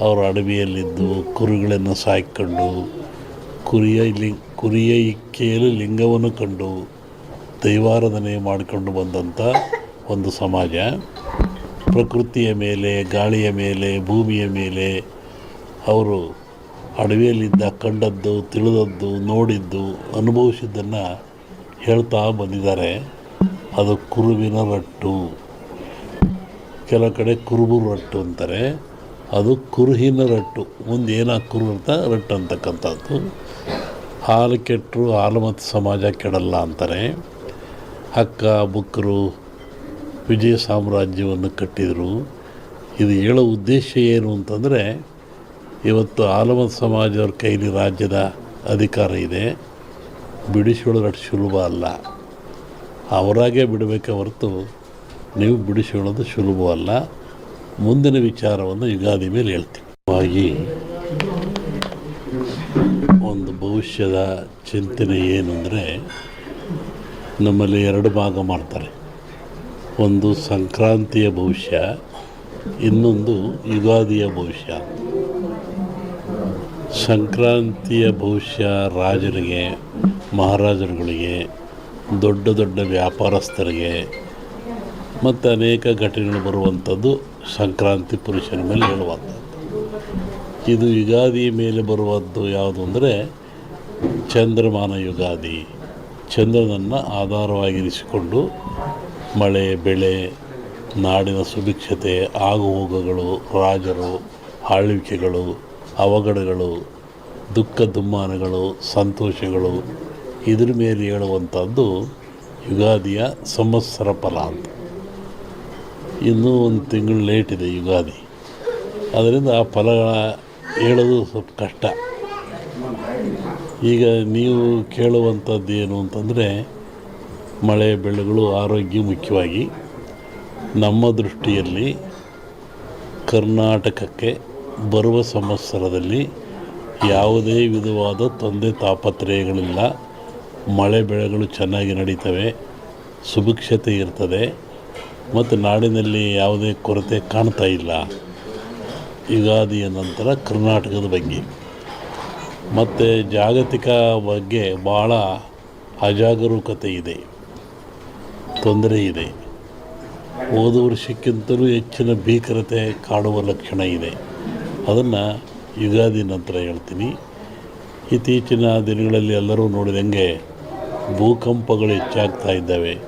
ಅವರು ಅಡವಿಯಲ್ಲಿದ್ದು, ಕುರಿಗಳನ್ನು ಸಾಯ್ಕೊಂಡು, ಕುರಿಯ ಲಿ, ಕುರಿಯ ಇಕ್ಕೆಯಲ್ಲಿ ಲಿಂಗವನ್ನು ಕಂಡು ದೈವಾರಾಧನೆ ಮಾಡಿಕೊಂಡು ಬಂದಂಥ ಒಂದು ಸಮಾಜ. ಪ್ರಕೃತಿಯ ಮೇಲೆ, ಗಾಳಿಯ ಮೇಲೆ, ಭೂಮಿಯ ಮೇಲೆ ಅವರು ಅಡವಿಯಲ್ಲಿದ್ದ, ಕಂಡದ್ದು, ತಿಳಿದದ್ದು, ನೋಡಿದ್ದು, ಅನುಭವಿಸಿದ್ದನ್ನು ಹೇಳ್ತಾ ಬಂದಿದ್ದಾರೆ. ಅದು ಕುರುವಿನ ರಟ್ಟು. ಕೆಲವು ಕಡೆ ಕುರುಬು ರಟ್ಟು ಅಂತಾರೆ. ಅದು ಕುರುಹಿನ ರಟ್ಟು. ಮುಂದೆ ಕುರು ಅಂತ ರಟ್ಟು ಅಂತಕ್ಕಂಥದ್ದು. ಹಾಲು ಕೆಟ್ಟರು ಹಾಲು ಮತ್ತು ಸಮಾಜ ಕೆಡಲ್ಲ ಅಂತಾರೆ. ಹಕ್ಕ ಬುಕ್ಕರು ವಿಜಯ ಸಾಮ್ರಾಜ್ಯವನ್ನು ಕಟ್ಟಿದರು. ಇದು ಹೇಳೋ ಉದ್ದೇಶ ಏನು ಅಂತಂದರೆ, ಇವತ್ತು ಆಲಮತ್ ಸಮಾಜದವ್ರ ಕೈಲಿ ರಾಜ್ಯದ ಅಧಿಕಾರ ಇದೆ. ಬಿಡಿಸಿಕೊಳ್ಳೋದು ಸುಲಭ ಅಲ್ಲ. ಅವರಾಗೇ ಬಿಡಬೇಕೆ ಹೊರತು, ನೀವು ಬಿಡಿಸಿಕೊಳ್ಳೋದು ಸುಲಭವಲ್ಲ. ಮುಂದಿನ ವಿಚಾರವನ್ನು ಯುಗಾದಿ ಮೇಲೆ ಹಾಗಾಗಿ ಒಂದು ಭವಿಷ್ಯದ ಚಿಂತನೆ ಏನು ಅಂದರೆ ನಮ್ಮಲ್ಲಿ ಎರಡು ಭಾಗ ಮಾಡ್ತಾರೆ. ಒಂದು ಸಂಕ್ರಾಂತಿಯ ಭವಿಷ್ಯ, ಇನ್ನೊಂದು ಯುಗಾದಿಯ ಭವಿಷ್ಯ. ಸಂಕ್ರಾಂತಿಯ ಭವಿಷ್ಯ ರಾಜರಿಗೆ, ಮಹಾರಾಜರುಗಳಿಗೆ, ದೊಡ್ಡ ದೊಡ್ಡ ವ್ಯಾಪಾರಸ್ಥರಿಗೆ, ಮತ್ತು ಅನೇಕ ಘಟನೆಗಳು ಬರುವಂಥದ್ದು ಸಂಕ್ರಾಂತಿ ಪುರುಷನ ಮೇಲೆ ಹೇಳುವಂಥದ್ದು ಇದು ಯುಗಾದಿ ಮೇಲೆ ಬರುವದ್ದು ಯಾವುದು ಅಂದರೆ ಚಂದ್ರಮಾನ ಯುಗಾದಿ. ಚಂದ್ರನನ್ನು ಆಧಾರವಾಗಿರಿಸಿಕೊಂಡು ಮಳೆ, ಬೆಳೆ, ನಾಡಿನ ಸುಭಿಕ್ಷತೆ, ಆಗುಹೋಗುಗಳು, ರಾಜರು, ಆಳ್ವಿಕೆಗಳು, ಅವಘಡಗಳು, ದುಃಖ ದುಮ್ಮಾನಗಳು, ಸಂತೋಷಗಳು, ಇದ್ರ ಮೇಲೆ ಹೇಳುವಂಥದ್ದು ಯುಗಾದಿಯ ಸಂವತ್ಸರ ಫಲ ಅಂತ. ಇನ್ನೂ ಒಂದು ತಿಂಗಳು ಲೇಟ್ ಇದೆ ಯುಗಾದಿ. ಅದರಿಂದ ಆ ಫಲಗಳ ಹೇಳೋದು ಸ್ವಲ್ಪ ಕಷ್ಟ. ಈಗ ನೀವು ಕೇಳುವಂಥದ್ದು ಏನು ಅಂತಂದರೆ, ಮಳೆ ಬೆಳೆಗಳು ಆರೋಗ್ಯ ಮುಖ್ಯವಾಗಿ. ನಮ್ಮ ದೃಷ್ಟಿಯಲ್ಲಿ ಕರ್ನಾಟಕಕ್ಕೆ ಬರುವ ಸಂವತ್ಸರದಲ್ಲಿ ಯಾವುದೇ ವಿಧವಾದ ತೊಂದರೆ ತಾಪತ್ರಯಗಳಿಲ್ಲ. ಮಳೆ ಬೆಳೆಗಳು ಚೆನ್ನಾಗಿ ನಡೀತವೆ. ಸುಭಿಕ್ಷತೆ ಇರ್ತದೆ. ಮತ್ತು ನಾಡಿನಲ್ಲಿ ಯಾವುದೇ ಕೊರತೆ ಕಾಣ್ತಾ ಇಲ್ಲ. ಯುಗಾದಿಯ ನಂತರ ಕರ್ನಾಟಕದ ಬಗ್ಗೆ. ಮತ್ತು ಜಾಗತಿಕ ಬಗ್ಗೆ ಭಾಳ ಅಜಾಗರೂಕತೆ ಇದೆ. ತೊಂದರೆ ಇದೆ. ಹೋದ ವರ್ಷಕ್ಕಿಂತಲೂ ಹೆಚ್ಚಿನ ಭೀಕರತೆ ಕಾಡುವ ಲಕ್ಷಣ ಇದೆ. ಅದನ್ನು ಯುಗಾದಿ ನಂತರ ಹೇಳ್ತೀನಿ. ಇತ್ತೀಚಿನ ದಿನಗಳಲ್ಲಿ ಎಲ್ಲರೂ ನೋಡಿದಂಗೆ ಭೂಕಂಪಗಳು ಹೆಚ್ಚಾಗ್ತಾ ಇದ್ದಾವೆ.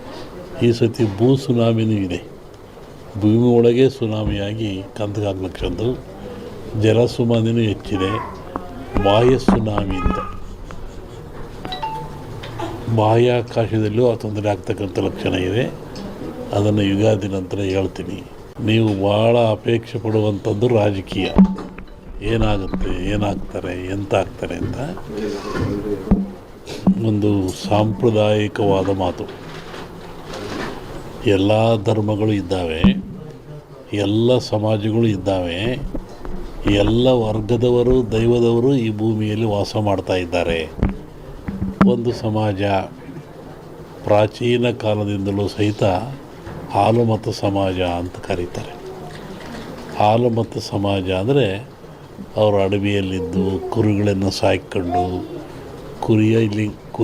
ಈ ಸತಿ ಭೂ ಸುನಾಮಿನೂ ಇದೆ. ಭೂಮಿ ಒಳಗೆ ಸುನಾಮಿಯಾಗಿ ಕಂದಗಾಗ್ಲಕ್ಕಂದು ಜಲ ಸುನಾಮಿನೂ ಹೆಚ್ಚಿದೆ. ಬಾಹ್ಯ ಸುನಾಮಿ ಅಂತ. ಬಾಹ್ಯಾಕಾಶದಲ್ಲೂ ಆ ತೊಂದರೆ ಆಗ್ತಕ್ಕಂಥ ಲಕ್ಷಣ ಇದೆ. ಅದನ್ನು ಯುಗಾದಿ ನಂತರ ಹೇಳ್ತೀನಿ. ನೀವು ಭಾಳ ಅಪೇಕ್ಷೆ ಪಡುವಂಥದ್ದು ರಾಜಕೀಯ. ಏನಾಗುತ್ತೆ, ಏನಾಗ್ತಾರೆ ಎಂತ ಆಗ್ತಾರೆ ಅಂತ ಒಂದು ಸಾಂಪ್ರದಾಯಿಕವಾದ ಮಾತು. ಎಲ್ಲ ಧರ್ಮಗಳು ಇದ್ದಾವೆ, ಎಲ್ಲ ಸಮಾಜಗಳು ಇದ್ದಾವೆ, ಎಲ್ಲ ವರ್ಗದವರು, ದೈವದವರು ಈ ಭೂಮಿಯಲ್ಲಿ ವಾಸ ಮಾಡ್ತಾ ಇದ್ದಾರೆ. ಒಂದು ಸಮಾಜ ಪ್ರಾಚೀನ ಕಾಲದಿಂದಲೂ ಸಹಿತ ಹಾಲು ಮತ್ತು ಸಮಾಜ ಅಂತ ಕರೀತಾರೆ. ಹಾಲು ಮತ್ತು ಸಮಾಜ ಅಂದರೆ ಅವರು ಅಡವಿಯಲ್ಲಿದ್ದು ಕುರಿಗಳನ್ನು ಸಾಕಿಕೊಂಡು ಕುರಿಯ ಇಲ್ಲಿ ಕು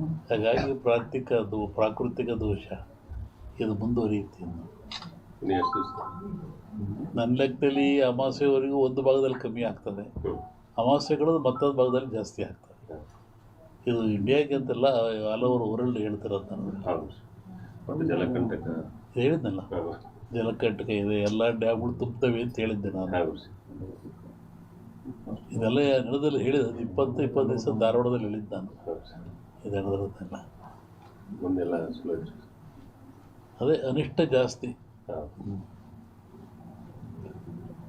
ಹಾಗಾಗಿ ಪ್ರಾಕೃತಿಕ ಅದು ಪ್ರಾಕೃತಿಕ ದೋಷ. ಇದು ಮುಂದುವರಿಯುತ್ತೆ ನನ್ನ ಲೆಕ್ಕದಲ್ಲಿ ಅಮಾವಾಸ್ಯೆವರೆಗೂ ಒಂದು ಭಾಗದಲ್ಲಿ ಕಮ್ಮಿ ಆಗ್ತದೆ. ಅಮಾವಾಸ್ಯೆಗಳು ಮತ್ತೊಂದು ಭಾಗದಲ್ಲಿ ಜಾಸ್ತಿ ಆಗ್ತದೆ. ಇದು ಇಂಡಿಯಾಗೆ ಅಂತೆಲ್ಲ ಆಲ್ ಓವರ್ ವರ್ಲ್ಡ್ ಹೇಳ್ತಿರೋದು ನಾನು. ಜಲಕಂಟಕ? ಹೇಳಿದ್ನಲ್ಲ? ಜಲಕಂಟಕ ಇದೆ ಎಲ್ಲ ಡ್ಯಾಮ್ಗಳು ತುಂಬ್ತವೆ ಅಂತ ಹೇಳಿದ್ದೆ ನಾನು. ಇದೆಲ್ಲ ನಡೆದಲ್ಲಿ ಹೇಳಿದ ಇಪ್ಪತ್ತು ಇಪ್ಪತ್ತು ದಿವಸ ಧಾರವಾಡದಲ್ಲಿ ಹೇಳಿದ್ದೆ ನಾನು. ಹೌದು ಇದು ನಡೆದಿರೋದೆಲ್ಲ ಮುಂದೆಲ್ಲ ಇತ್ತು ಅದೇ ಅನಿಷ್ಟ ಜಾಸ್ತಿ. ಹೌದು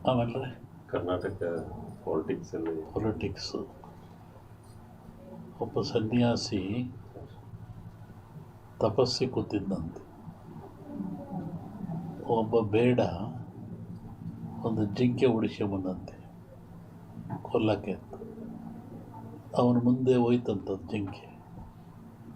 ಆಮೇಲೆ? ಕರ್ನಾಟಕ ಪಾಲಿಟಿಕ್ಸಲ್ಲಿ ಪೊಲಿಟಿಕ್ಸು ಒಬ್ಬ ಸನ್ಯಾಸಿ ತಪಸ್ಸಿ ಕೂತಿದ್ದಂತೆ ಒಬ್ಬ ಬೇಡ ಒಂದು ಜಿಂಕೆ ಬಂದಂತೆ. ಕೊಲ್ಲಕ್ಕೆ ಅಂತ. ಅವನ ಮುಂದೆ ಹೋಯ್ತಂಥದ್ದು ಜಿಂಕೆ.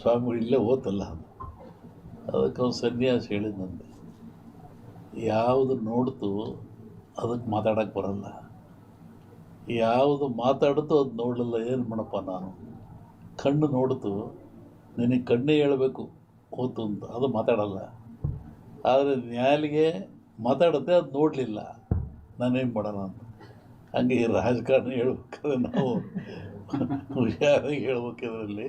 ಸ್ವಾಮಿಗಳು ಇಲ್ಲೇ ಓತಲ್ಲ ಅದಕ್ಕೆ ಅವನು ಸನ್ಯಾಸ ಹೇಳಿದಂತೆ ಯಾವುದು ನೋಡ್ತು ಅದಕ್ಕೆ ಮಾತಾಡೋಕ್ಕೆ ಬರಲ್ಲ. ಯಾವುದು ಮಾತಾಡ್ತು ಅದು ನೋಡಲಿಲ್ಲ, ಏನು ಮಾಡಪ್ಪ ನಾನು? ಕಣ್ಣು ನೋಡ್ತು, ನಿನಗೆ ಕಣ್ಣೇ ಹೇಳಬೇಕು ಓತು ಅಂತ. ಅದು ಮಾತಾಡಲ್ಲ. ಆದರೆ ನ್ಯಾಲಿಗೆ ಮಾತಾಡುತ್ತೆ ಅದು ನೋಡಲಿಲ್ಲ. ನಾನೇನು ಮಾಡೋಣ ಅಂತ. ಹಂಗೆ ರಾಜಕಾರಣ ಹೇಳ್ಬೇಕಾದ್ರೆ ನಾವು ಹುಷಾರಾಗಿ ಹೇಳ್ಬೇಕು ಇದರಲ್ಲಿ.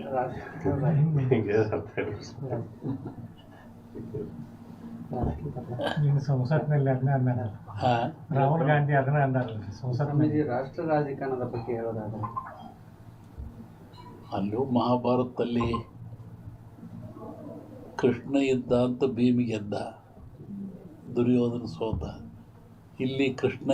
ಸಂಸತ್ನಲ್ಲಿ ಅದನ್ನ ಅಂದಾರಲ್ಲ ರಾಹುಲ್ ಗಾಂಧಿ ಅದನ್ನ ಅಂದಾರಲ್ಲ ಸಂಸತ್ನಲ್ಲಿ ರಾಷ್ಟ್ರ ರಾಜಕಾರಣದ ಬಗ್ಗೆ ಹೇಳೋದಾದ್ರೆ? ಅಲ್ಲೂ ಮಹಾಭಾರತದಲ್ಲಿ ಕೃಷ್ಣ ಇದ್ದ ಅಂತ ಭೀಮಿಗೆ ಗೆದ್ದ. ದುರ್ಯೋಧನ ಸೋತ. ಇಲ್ಲಿ ಕೃಷ್ಣ